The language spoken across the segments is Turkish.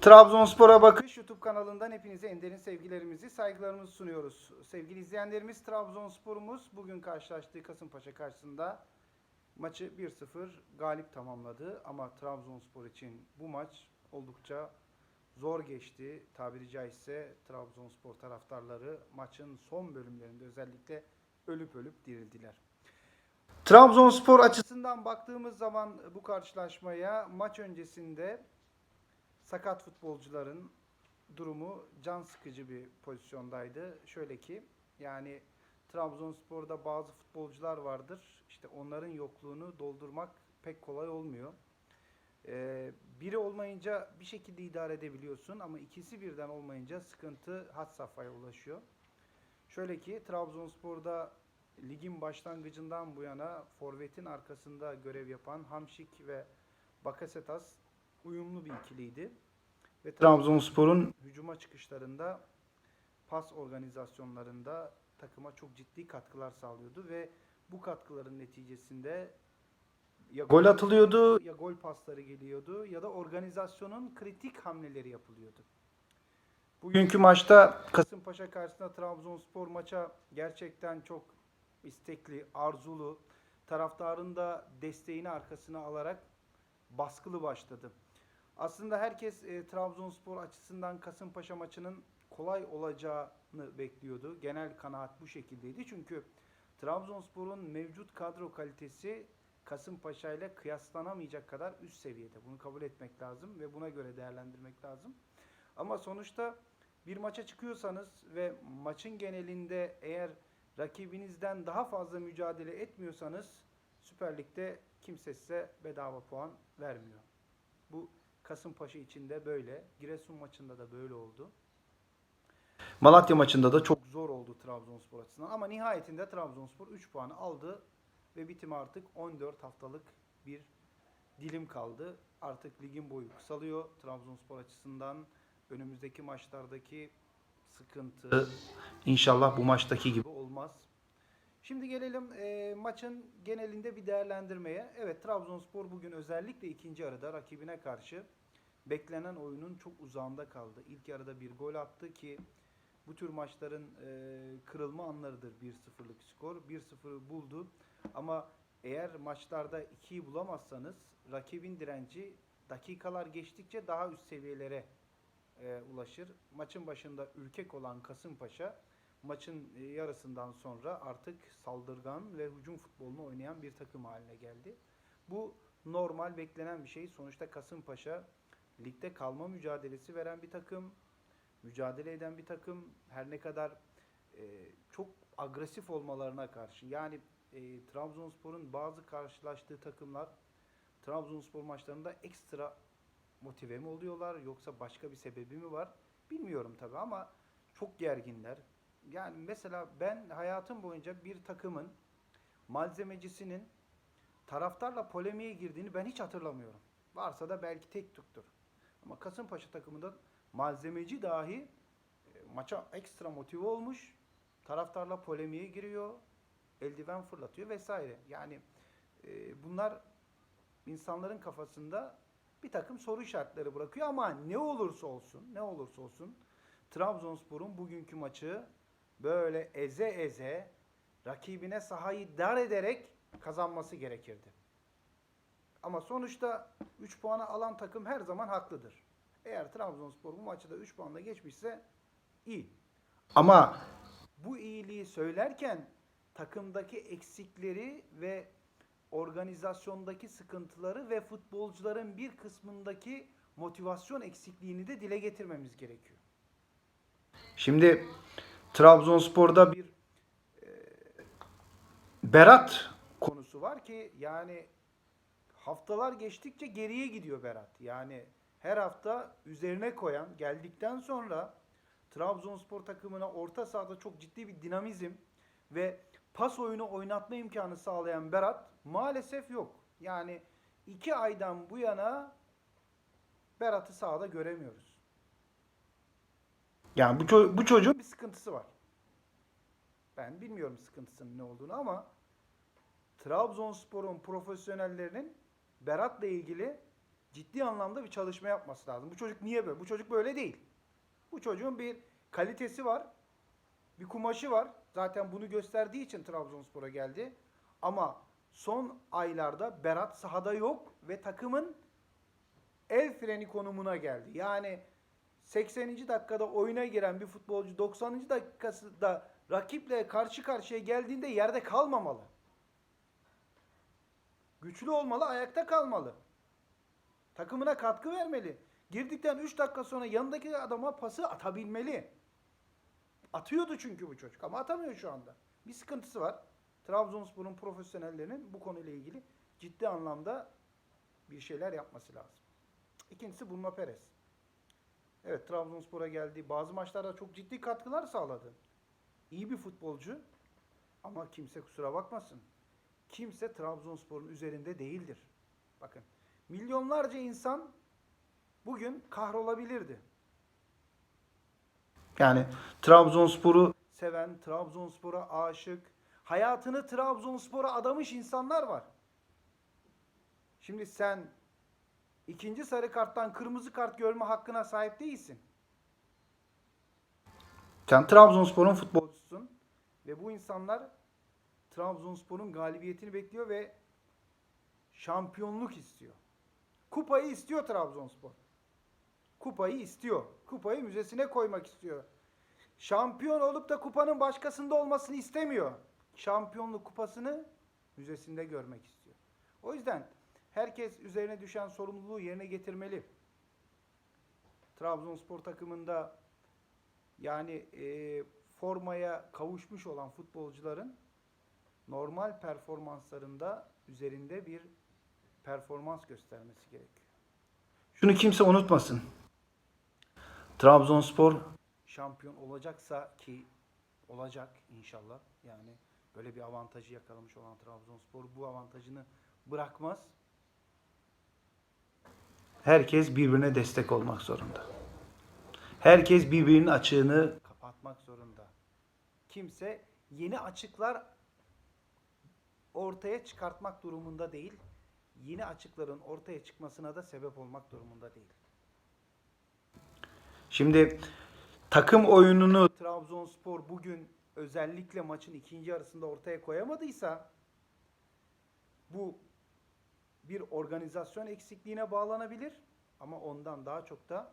Trabzonspor'a Bakış YouTube kanalından hepinize en derin sevgilerimizi, saygılarımızı sunuyoruz. Sevgili izleyenlerimiz Trabzonspor'umuz bugün karşılaştığı Kasımpaşa karşısında maçı 1-0 galip tamamladı. Ama Trabzonspor için bu maç oldukça zor geçti. Tabiri caizse Trabzonspor taraftarları maçın son bölümlerinde özellikle ölüp ölüp dirildiler. Trabzonspor açısından baktığımız zaman bu karşılaşmaya maç öncesinde sakat futbolcuların durumu can sıkıcı bir pozisyondaydı. Şöyle ki yani Trabzonspor'da bazı futbolcular vardır. İşte onların yokluğunu doldurmak pek kolay olmuyor. Ee, biri olmayınca bir şekilde idare edebiliyorsun ama ikisi birden olmayınca sıkıntı had safhaya ulaşıyor. Şöyle ki Trabzonspor'da ligin başlangıcından bu yana forvetin arkasında görev yapan Hamşik ve Bakasetas uyumlu bir ikiliydi. Ve Trabzonspor'un hücuma çıkışlarında pas organizasyonlarında takıma çok ciddi katkılar sağlıyordu ve bu katkıların neticesinde ya gol atılıyordu ya gol pasları geliyordu ya da organizasyonun kritik hamleleri yapılıyordu. Bugünkü maçta Kasımpaşa karşısında Trabzonspor maça gerçekten çok istekli, arzulu, taraftarın da desteğini arkasına alarak baskılı başladı. Aslında herkes e, Trabzonspor açısından Kasımpaşa maçının kolay olacağını bekliyordu. Genel kanaat bu şekildeydi. Çünkü Trabzonspor'un mevcut kadro kalitesi Kasımpaşa ile kıyaslanamayacak kadar üst seviyede. Bunu kabul etmek lazım ve buna göre değerlendirmek lazım. Ama sonuçta bir maça çıkıyorsanız ve maçın genelinde eğer rakibinizden daha fazla mücadele etmiyorsanız Süper Lig'de kimse size bedava puan vermiyor. Bu Kasımpaşa için de böyle. Giresun maçında da böyle oldu. Malatya maçında da çok zor oldu Trabzonspor açısından. Ama nihayetinde Trabzonspor 3 puanı aldı ve bitimi artık 14 haftalık bir dilim kaldı. Artık ligin boyu kısalıyor Trabzonspor açısından. Önümüzdeki maçlardaki sıkıntı inşallah bu maçtaki gibi olmaz. Şimdi gelelim e, maçın genelinde bir değerlendirmeye. Evet Trabzonspor bugün özellikle ikinci yarıda rakibine karşı beklenen oyunun çok uzağında kaldı. İlk yarıda bir gol attı ki bu tür maçların e, kırılma anlarıdır 1-0'lık skor. 1-0'ı buldu ama eğer maçlarda 2'yi bulamazsanız rakibin direnci dakikalar geçtikçe daha üst seviyelere e, ulaşır. Maçın başında ürkek olan Kasımpaşa maçın e, yarısından sonra artık saldırgan ve hücum futbolunu oynayan bir takım haline geldi. Bu normal beklenen bir şey. Sonuçta Kasımpaşa ligde kalma mücadelesi veren bir takım, mücadele eden bir takım. Her ne kadar e, çok agresif olmalarına karşı yani e, Trabzonspor'un bazı karşılaştığı takımlar Trabzonspor maçlarında ekstra motive mi oluyorlar yoksa başka bir sebebi mi var bilmiyorum tabi ama çok gerginler. Yani mesela ben hayatım boyunca bir takımın malzemecisinin taraftarla polemiğe girdiğini ben hiç hatırlamıyorum. Varsa da belki tek tüktur. Ama Kasımpaşa takımında malzemeci dahi e, maça ekstra motive olmuş. Taraftarla polemiğe giriyor. Eldiven fırlatıyor vesaire. Yani e, bunlar insanların kafasında bir takım soru işaretleri bırakıyor ama ne olursa olsun, ne olursa olsun Trabzonspor'un bugünkü maçı böyle eze eze rakibine sahayı dar ederek kazanması gerekirdi. Ama sonuçta 3 puanı alan takım her zaman haklıdır. Eğer Trabzonspor bu maçı da 3 puanla geçmişse iyi. Ama bu iyiliği söylerken takımdaki eksikleri ve organizasyondaki sıkıntıları ve futbolcuların bir kısmındaki motivasyon eksikliğini de dile getirmemiz gerekiyor. Şimdi Trabzonspor'da bir e, Berat konusu var ki yani haftalar geçtikçe geriye gidiyor Berat. Yani her hafta üzerine koyan geldikten sonra Trabzonspor takımına orta sahada çok ciddi bir dinamizm ve pas oyunu oynatma imkanı sağlayan Berat maalesef yok. Yani iki aydan bu yana Berat'ı sahada göremiyoruz. Yani bu, bu çocuğun bir sıkıntısı var. Ben bilmiyorum sıkıntısının ne olduğunu ama Trabzonspor'un profesyonellerinin Berat'la ilgili ciddi anlamda bir çalışma yapması lazım. Bu çocuk niye böyle? Bu çocuk böyle değil. Bu çocuğun bir kalitesi var. Bir kumaşı var. Zaten bunu gösterdiği için Trabzonspor'a geldi. Ama son aylarda Berat sahada yok ve takımın el freni konumuna geldi. Yani 80. dakikada oyuna giren bir futbolcu 90. dakikasında rakiple karşı karşıya geldiğinde yerde kalmamalı. Güçlü olmalı, ayakta kalmalı. Takımına katkı vermeli. Girdikten 3 dakika sonra yanındaki adama pası atabilmeli. Atıyordu çünkü bu çocuk ama atamıyor şu anda. Bir sıkıntısı var. Trabzonspor'un profesyonellerinin bu konuyla ilgili ciddi anlamda bir şeyler yapması lazım. İkincisi Bruno Perez. Evet Trabzonspor'a geldi. Bazı maçlarda çok ciddi katkılar sağladı. İyi bir futbolcu ama kimse kusura bakmasın. Kimse Trabzonspor'un üzerinde değildir. Bakın milyonlarca insan bugün kahrolabilirdi. Yani Trabzonspor'u seven, Trabzonspor'a aşık, hayatını Trabzonspor'a adamış insanlar var. Şimdi sen ikinci sarı karttan kırmızı kart görme hakkına sahip değilsin. Sen Trabzonspor'un futbolcusun ve bu insanlar Trabzonspor'un galibiyetini bekliyor ve şampiyonluk istiyor. Kupayı istiyor Trabzonspor. Kupayı istiyor. Kupayı müzesine koymak istiyor. Şampiyon olup da kupanın başkasında olmasını istemiyor. Şampiyonluk kupasını müzesinde görmek istiyor. O yüzden herkes üzerine düşen sorumluluğu yerine getirmeli. Trabzonspor takımında yani e, formaya kavuşmuş olan futbolcuların normal performanslarında üzerinde bir performans göstermesi gerekiyor. Şunu kimse unutmasın. Trabzonspor şampiyon olacaksa ki olacak inşallah. Yani böyle bir avantajı yakalamış olan Trabzonspor bu avantajını bırakmaz. Herkes birbirine destek olmak zorunda. Herkes birbirinin açığını kapatmak zorunda. Kimse yeni açıklar ortaya çıkartmak durumunda değil. Yeni açıkların ortaya çıkmasına da sebep olmak durumunda değil. Şimdi takım oyununu Trabzonspor bugün özellikle maçın ikinci yarısında ortaya koyamadıysa bu bir organizasyon eksikliğine bağlanabilir ama ondan daha çok da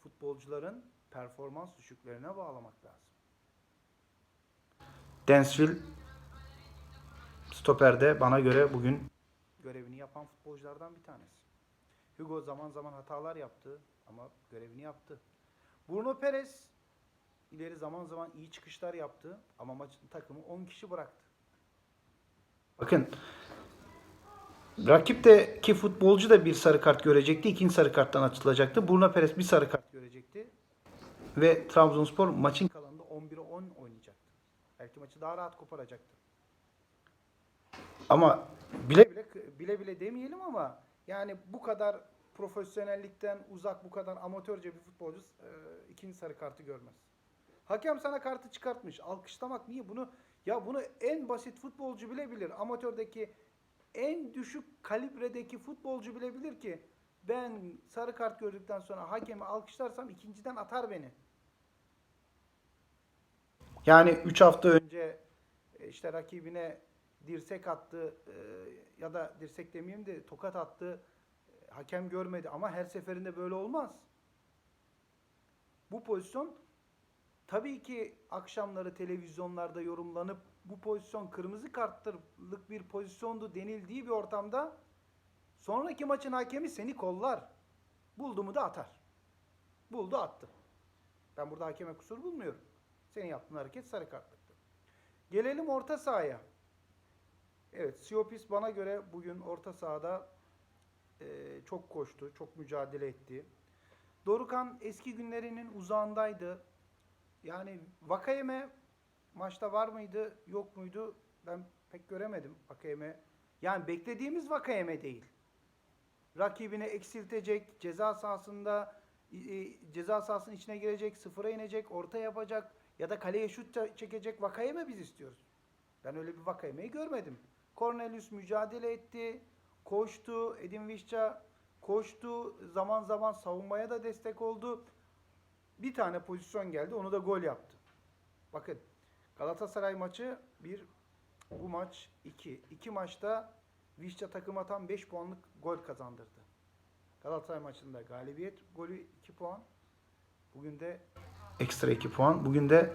futbolcuların performans düşüklerine bağlamak lazım. Densville stoperde bana göre bugün görevini yapan futbolculardan bir tanesi. Hugo zaman zaman hatalar yaptı ama görevini yaptı. Bruno Perez ileri zaman zaman iyi çıkışlar yaptı ama maçın takımı 10 kişi bıraktı. Bakın rakipteki futbolcu da bir sarı kart görecekti. ikinci sarı karttan açılacaktı. Bruno Perez bir sarı kart görecekti. Ve Trabzonspor maçın kalanında 11'e 10 oynayacaktı. Belki maçı daha rahat koparacaktı. Ama bile bile bile bile demeyelim ama yani bu kadar profesyonellikten uzak, bu kadar amatörce bir futbolcu e, ikinci sarı kartı görmez. Hakem sana kartı çıkartmış. Alkışlamak niye? Bunu ya bunu en basit futbolcu bile bilir. Amatördeki en düşük kalibredeki futbolcu bile bilir ki ben sarı kart gördükten sonra hakemi alkışlarsam ikinciden atar beni. Yani 3 hafta önce e, işte rakibine dirsek attı e, ya da dirsek demeyeyim de tokat attı. E, Hakem görmedi ama her seferinde böyle olmaz. Bu pozisyon tabii ki akşamları televizyonlarda yorumlanıp bu pozisyon kırmızı kartlık bir pozisyondu denildiği bir ortamda sonraki maçın hakemi seni kollar. Buldu mu da atar. Buldu attı. Ben burada hakeme kusur bulmuyorum. Senin yaptığın hareket sarı kartlıktı. Gelelim orta sahaya. Evet, Siopis bana göre bugün orta sahada e, çok koştu, çok mücadele etti. Dorukan eski günlerinin uzağındaydı. Yani Vakayeme maçta var mıydı, yok muydu? Ben pek göremedim Vakayeme. Yani beklediğimiz Vakayeme değil. Rakibini eksiltecek, ceza sahasında ceza sahasının içine girecek, sıfıra inecek, orta yapacak ya da kaleye şut çekecek Vakayeme biz istiyoruz. Ben öyle bir Vakayeme'yi görmedim. Cornelius mücadele etti, koştu, Edin Visca koştu. Zaman zaman savunmaya da destek oldu. Bir tane pozisyon geldi. Onu da gol yaptı. Bakın Galatasaray maçı bir bu maç 2. İki maçta Vişça takıma tam 5 puanlık gol kazandırdı. Galatasaray maçında galibiyet golü 2 puan. Bugün de ekstra 2 puan. Bugün de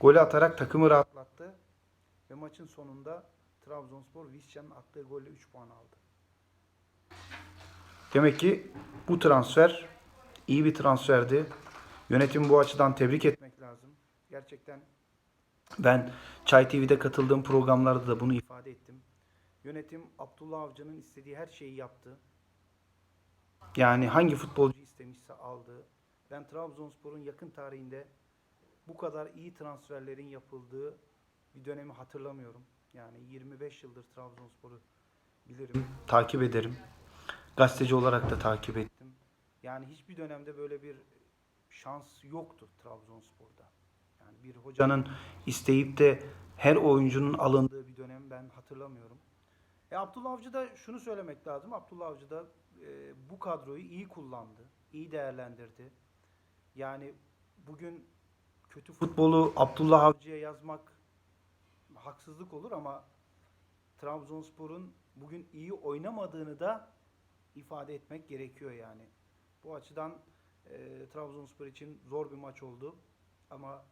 golü atarak takımı rahatlattı. Ve maçın sonunda Trabzonspor Vişça'nın attığı golle 3 puan aldı. Demek ki bu transfer iyi bir transferdi. Yönetim bu açıdan tebrik etmek lazım. Gerçekten ben Çay TV'de katıldığım programlarda da bunu ifade ettim. Yönetim Abdullah Avcı'nın istediği her şeyi yaptı. Yani hangi futbolcu istemişse aldı. Ben Trabzonspor'un yakın tarihinde bu kadar iyi transferlerin yapıldığı bir dönemi hatırlamıyorum. Yani 25 yıldır Trabzonspor'u bilirim, takip ederim. Gazeteci olarak da takip ettim. Yani hiçbir dönemde böyle bir şans yoktu Trabzonspor'da. Bir hocanın isteyip de her oyuncunun alındığı bir dönem ben hatırlamıyorum. E Abdullah Avcı da şunu söylemek lazım. Abdullah Avcı da e, bu kadroyu iyi kullandı, iyi değerlendirdi. Yani bugün kötü futbolu Abdullah Avcı'ya yazmak haksızlık olur ama Trabzonspor'un bugün iyi oynamadığını da ifade etmek gerekiyor yani. Bu açıdan e, Trabzonspor için zor bir maç oldu. Ama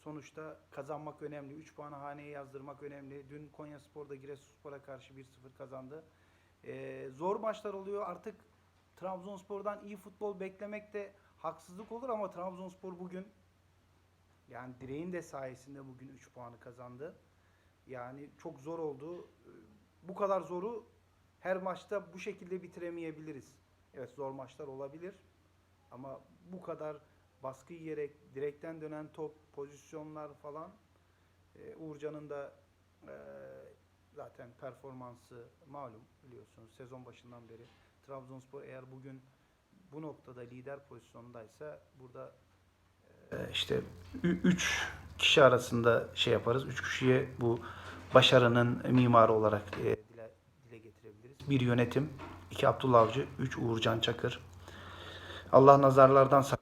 sonuçta kazanmak önemli. 3 puanı haneye yazdırmak önemli. Dün Konyaspor'da Giresunspor'a karşı 1-0 kazandı. E, zor maçlar oluyor. Artık Trabzonspor'dan iyi futbol beklemek de haksızlık olur ama Trabzonspor bugün yani direğin de sayesinde bugün 3 puanı kazandı. Yani çok zor oldu. E, Bu kadar zoru her maçta bu şekilde bitiremeyebiliriz. Evet zor maçlar olabilir. Ama bu kadar baskı yiyerek direkten dönen top, pozisyonlar falan e, Uğurcan'ın da e, zaten performansı malum biliyorsunuz sezon başından beri. Trabzonspor eğer bugün bu noktada lider pozisyondaysa burada e, işte 3 kişi arasında şey yaparız. 3 kişiye bu başarının mimarı olarak e, dile, dile getirebiliriz. Bir yönetim, iki Abdullah Avcı, üç Uğurcan Çakır. Allah nazarlardan saklasın.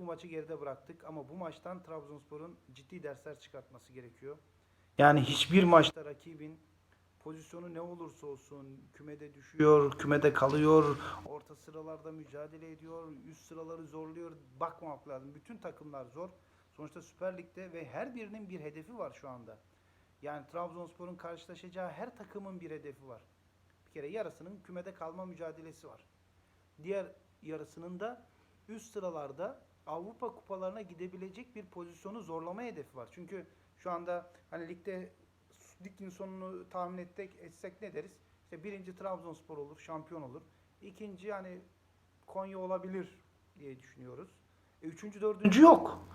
Bu maçı geride bıraktık ama bu maçtan Trabzonspor'un ciddi dersler çıkartması gerekiyor. Yani hiçbir maçta rakibin pozisyonu ne olursa olsun kümede düşüyor, kümede kalıyor, orta sıralarda mücadele ediyor, üst sıraları zorluyor. Bakmamak lazım. Bütün takımlar zor. Sonuçta Süper Lig'de ve her birinin bir hedefi var şu anda. Yani Trabzonspor'un karşılaşacağı her takımın bir hedefi var. Bir kere yarısının kümede kalma mücadelesi var. Diğer yarısının da üst sıralarda Avrupa kupalarına gidebilecek bir pozisyonu zorlama hedefi var. Çünkü şu anda hani ligde ligin sonunu tahmin ettik, etsek ne deriz? İşte birinci Trabzonspor olur, şampiyon olur. İkinci hani Konya olabilir diye düşünüyoruz. E, üçüncü, dördüncü yok.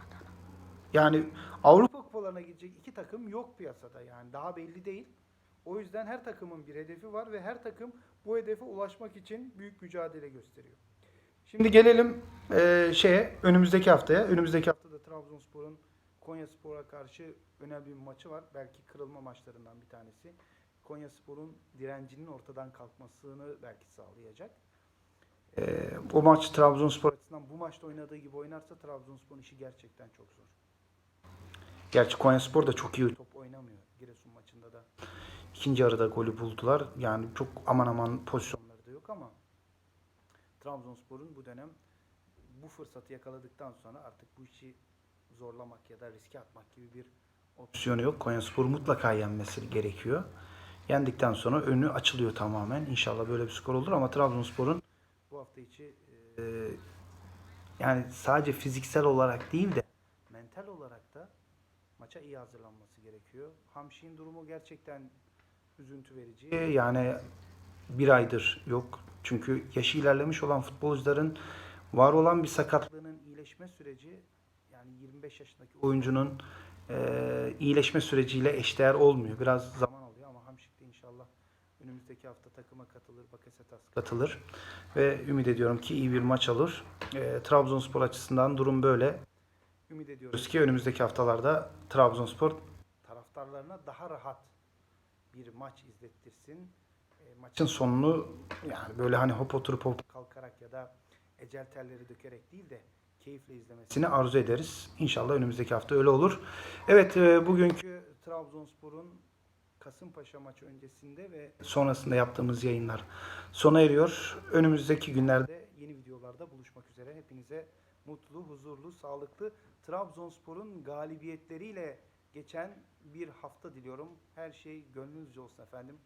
Yani Avrupa kupalarına gidecek iki takım yok piyasada yani daha belli değil. O yüzden her takımın bir hedefi var ve her takım bu hedefe ulaşmak için büyük mücadele gösteriyor. Şimdi gelelim eee şeye önümüzdeki haftaya. Önümüzdeki haftada Trabzonspor'un Konyaspor'a karşı önemli bir maçı var. Belki kırılma maçlarından bir tanesi. Konyaspor'un direncinin ortadan kalkmasını belki sağlayacak. Eee, o maç Trabzonspor açısından bu maçta oynadığı gibi oynarsa Trabzonspor'un işi gerçekten çok zor. Gerçi Konyaspor da çok iyi top oynamıyor. Giresun maçında da ikinci yarıda golü buldular. Yani çok aman aman pozisyonları da yok ama Trabzonspor'un bu dönem bu fırsatı yakaladıktan sonra artık bu işi zorlamak ya da riske atmak gibi bir opsiyonu yok. Konyaspor mutlaka yenmesi gerekiyor. Yendikten sonra önü açılıyor tamamen. İnşallah böyle bir skor olur ama Trabzonspor'un bu hafta içi e, yani sadece fiziksel olarak değil de mental olarak da maça iyi hazırlanması gerekiyor. Hamşik'in durumu gerçekten üzüntü verici. Yani bir aydır yok. Çünkü yaşı ilerlemiş olan futbolcuların var olan bir sakatlığının iyileşme süreci yani 25 yaşındaki oyuncunun eee, iyileşme süreciyle eşdeğer olmuyor. Biraz zaman alıyor ama Hamşik de inşallah önümüzdeki hafta takıma katılır, Bakasetas katılır ve ümit ediyorum ki iyi bir maç alır. Eee, Trabzonspor açısından durum böyle. Ümit ediyoruz ki önümüzdeki haftalarda Trabzonspor taraftarlarına daha rahat bir maç izlettirsin. Maçın sonunu yani böyle hani hop oturup hop kalkarak ya da ecel terleri dökerek değil de keyifle izlemesini arzu ederiz. İnşallah önümüzdeki hafta öyle olur. Evet e, bugünkü Trabzonspor'un Kasımpaşa maçı öncesinde ve sonrasında yaptığımız yayınlar sona eriyor. Önümüzdeki günlerde yeni videolarda buluşmak üzere. Hepinize mutlu, huzurlu, sağlıklı Trabzonspor'un galibiyetleriyle geçen bir hafta diliyorum. Her şey gönlünüzce olsun efendim.